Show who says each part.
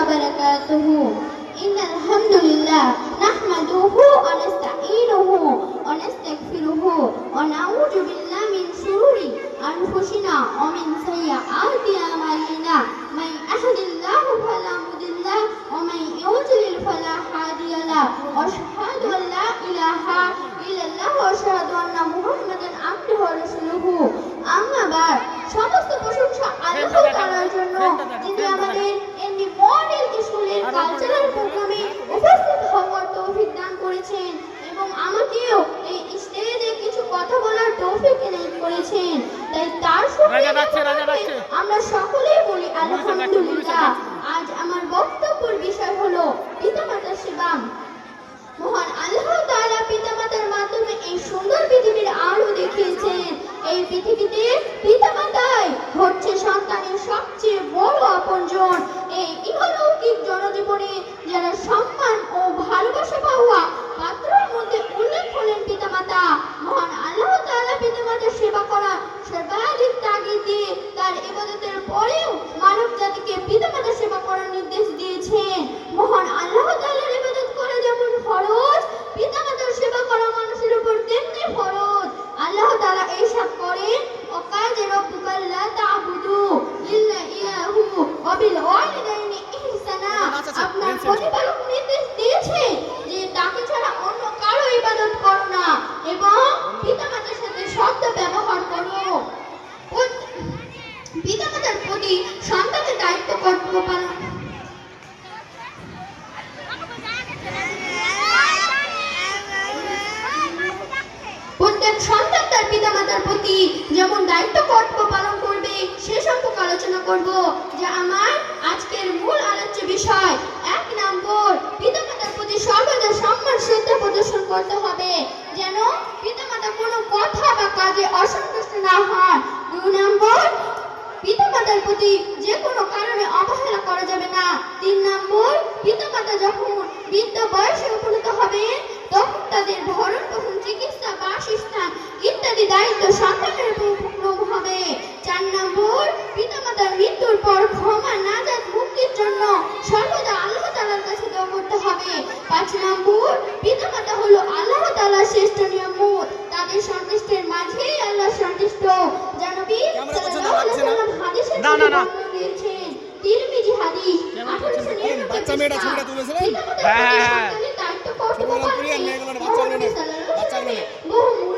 Speaker 1: وبركاته. إن الحمد لله نحمده ونستعينه ونستغفره ونعوذ بالله من شرور أنفسنا ومن سيئات أعمالنا. من يهد الله فلا مضل ومن cultural প্রোগ্রামে উপস্থিত হওয়ার তৌফিক দান করেছেন এবং আমাকেও এই স্টেজে কিছু কথা বলার তৌফিক এনায়েত করেছেন। তাই তার জ্ঞাপন আমরা সকলেই বলি আলহামদুলিল্লাহ। আজ আমার বক্তব্যের বিষয় হলো পিতামাতার সেবা মহান আল্লাহ তাআলা পিতামাতার মাধ্যমে এই সুন্দর পৃথিবীর আলো দেখিয়েছেন। এই পৃথিবীতে তাআলা সেবা করা সর্বাধিক তাগিদ দিয়ে তার ইবাদতের পরেও মানব জাতিকে পিতামাতার সেবা করার নির্দেশ দিয়েছেন মহান আল্লাহ তাআলার ইবাদত করা যেমন ফরজ পিতামাতার সেবা করা মানুষের উপর তেমনি ফরজ আল্লাহ তাআলা এইসব করেন ওয়াকাজে রাব্বুকা লা তা'বুদু ইল্লা ইয়াহু ওয়া বিল ওয়ালিদাইনি ইহসানা আপনার প্রতিপালক নির্দেশ দিয়েছে যে তাকে ছাড়া অন্য কারও ইবাদত করো না এবং পিতামাতার সাথে সদ্য ব্যবহার করো প্রত- পিতামাতার প্রতি সন্তানের দায়িত্ব কর্তব্য পালন প্রত্যেক সন্তান তার পিতামাতার প্রতি যেমন দায়িত্ব কর্তব্য পালন করবে, সে সম্পর্কে আলোচনা করব যে আমার আজকের মূল আলোচ্য বিষয়, এক নম্বর, পিতামাতার প্রতি সর্বদা সম্মান, শ্রদ্ধা প্রদর্শন করতে হবে। যেন পিতামাতা কোনো কথা বা কাজে অসন্তুষ্ট না হন। দুই নম্বর, পিতামাতার প্রতি যে কোনো কারণে অবহেলা করা যাবে না। তিন নম্বর, পিতামাতা যখন বৃদ্ধ বয়সে উপনীত হবে তখন তাদের ভরণ পোষণ চিকিৎসা বাসস্থান ইত্যাদি দায়িত্ব সন্তানের হবে। চার নম্বর পিতামাতার মৃত্যুর পর ক্ষমা নাজাত মুক্তির জন্য সর্বদা আল্লাহ তাআলার কাছে দোয়া করতে হবে। পাঁচ নম্বর পিতামাতা হলো আল্লাহ তাআলার শ্রেষ্ঠ নিয়ামত তাদের সন্তুষ্টের মাঝেই আল্লাহ সন্তুষ্ট। জানবী? হাদিসে
Speaker 2: না, না, না।
Speaker 1: তিরমিজি হাদিস
Speaker 2: ক্যামেরা পছন্দ
Speaker 1: 1899
Speaker 3: বাচ্চা মেয়েটা ছবিটা তুলেছিলেন?
Speaker 1: পিতামাতার
Speaker 2: হ্যাঁ,
Speaker 1: প্রতি
Speaker 2: হ্যাঁ, হ্যাঁ।
Speaker 1: সন্তানের দায়িত্ব